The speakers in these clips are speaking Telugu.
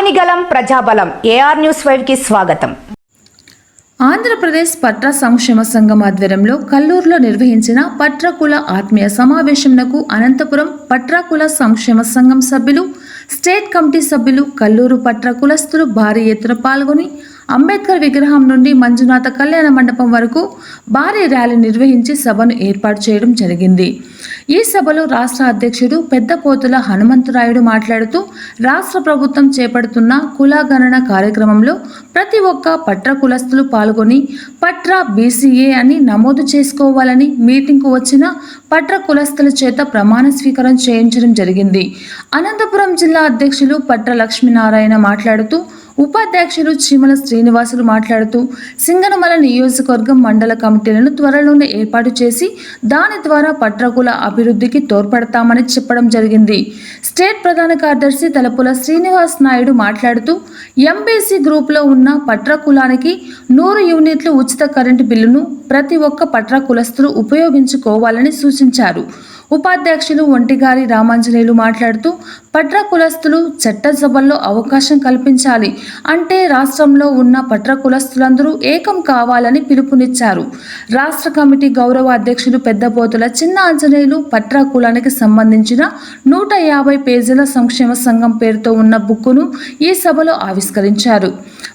ఆపనిగలం ప్రజాబలం ఏఆర్ న్యూస్ ఫైవ్కి స్వాగతం. ఆంధ్రప్రదేశ్ పట్ర సంక్షేమ సంఘం ఆధ్వర్యంలో కల్లూరులో నిర్వహించిన పట్రకుల ఆత్మీయ సమావేశంకు అనంతపురం పట్రకుల సంక్షేమ సంఘం సభ్యులు స్టేట్ కమిటీ సభ్యులు కల్లూరు పట్ర కులస్తులు భారీ ఎత్తున పాల్గొని అంబేద్కర్ విగ్రహం నుండి మంజునాథ కళ్యాణ మండపం వరకు భారీ ర్యాలీ నిర్వహించి సభను ఏర్పాటు చేయడం జరిగింది. ఈ సభలో రాష్ట్ర అధ్యక్షుడు పెద్దపోతుల హనుమంతరాయుడు మాట్లాడుతూ రాష్ట్ర ప్రభుత్వం చేపడుతున్న కులగణన కార్యక్రమంలో ప్రతి ఒక్క పట్ర కులస్తులు పాల్గొని పట్ర బీసీఏ అని నమోదు చేసుకోవాలని మీటింగ్కు వచ్చిన పట్ర కులస్తుల చేత ప్రమాణ స్వీకారం చేయించడం జరిగింది. అనంతపురం జిల్లా అధ్యక్షులు పట్ర లక్ష్మీనారాయణ మాట్లాడుతూ ఉపాధ్యక్షులు చీమల శ్రీనివాసులు మాట్లాడుతూ సింగనమల నియోజకవర్గం మండల కమిటీలను త్వరలోనే ఏర్పాటు చేసి దాని ద్వారా పట్రకుల అభివృద్ధికి తోడ్పడతామని చెప్పడం జరిగింది. స్టేట్ ప్రధాన కార్యదర్శి తలపుల శ్రీనివాస్ నాయుడు మాట్లాడుతూ ఎంబీసీ గ్రూప్లో ఉన్న పట్ర కులానికి నూరు యూనిట్లు ఉచిత కరెంటు బిల్లును ప్రతి ఒక్క పట్ర కులస్తులు ఉపయోగించుకోవాలని సూచించారు. ఉపాధ్యక్షులు ఒంటిగారి రామాంజనేయులు మాట్లాడుతూ పట్ర కులస్తులు చట్టసభల్లో అవకాశం కల్పించాలి. అంటే రాష్ట్రంలో ఉన్న పట్ర కులస్తులందరూ ఏకం కావాలని పిలుపునిచ్చారు. రాష్ట్ర కమిటీ గౌరవ అధ్యక్షులు పెద్దపోతుల చిన్న ఆంజనేయులు పట్ర కులానికి సంబంధించిన నూట యాభై పేజీల సంక్షేమ సంఘం పేరుతో ఉన్న బుక్కును ఈ సభలో ఆవిష్కరించారు.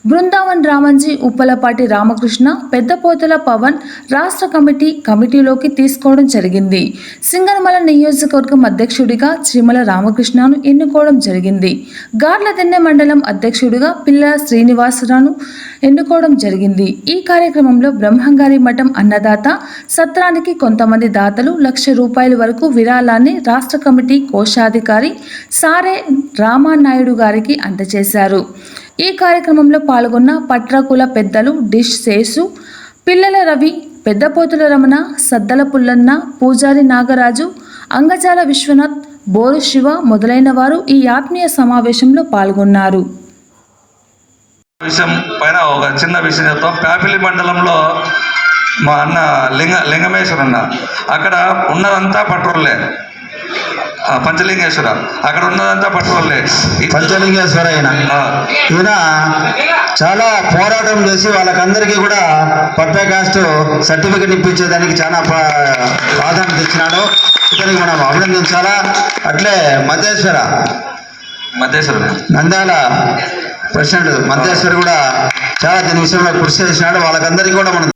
బృందావన్ రామంజీ ఉప్పలపాటి రామకృష్ణ పెద్దపోతుల పవన్ రాష్ట్ర కమిటీ కమిటీలోకి తీసుకోవడం జరిగింది. సింగనమల నియోజకవర్గం అధ్యక్షుడిగా చిమల రామకృష్ణను ఎన్నుకోవడం జరిగింది. గార్లదిన్నె మండలం అధ్యక్షుడిగా పిల్ల శ్రీనివాసరావును ఎన్నుకోవడం జరిగింది. ఈ కార్యక్రమంలో బ్రహ్మంగారి మఠం అన్నదాత సత్రానికి కొంతమంది దాతలు లక్ష రూపాయల వరకు విరాళాన్ని రాష్ట్ర కమిటీ కోశాధికారి సారే రామానాయుడు గారికి అందజేశారు. ఈ కార్యక్రమంలో పాల్గొన్న పట్రకుల పెద్దలు డిష్ శేషు పిల్లల రవి పెద్దపోతుల రమణ సద్దల పుల్లన్న పూజారి నాగరాజు అంగజాల విశ్వనాథ్ బోరు శివ మొదలైన వారు ఈ ఆత్మీయ సమావేశంలో పాల్గొన్నారు. విషయం పైన ఒక చిన్న విషయం చెప్తాం. ప్యాపిలి మండలంలో మా అన్న లింగ లింగమేశ్వరన్న అక్కడ ఉన్నదంతా పట్రోల్లే. పంచలింగేశ్వర. అక్కడ ఉన్నదంతా పట్రోల్లే ఈ- పంచలింగేశ్వర ఆయన ఈయన చాలా పోరాటం చేసి వాళ్ళకందరికీ కూడా పట్టా కాస్ట్ సర్టిఫికెట్ ఇప్పించేదానికి చాలా ప్రాధాన్యత ఇచ్చినాడు ఇతనికి మనం అభినందించాలా? అట్లే మధ్యేశ్వర. మధ్యేశ్వరుడు నంద్యాల ప్రెసిడెంట్ మధ్యేశ్వర కూడా చాలా దీని విషయంలో కృషి చేసినాడు. వాళ్ళకందరికీ కూడా మనం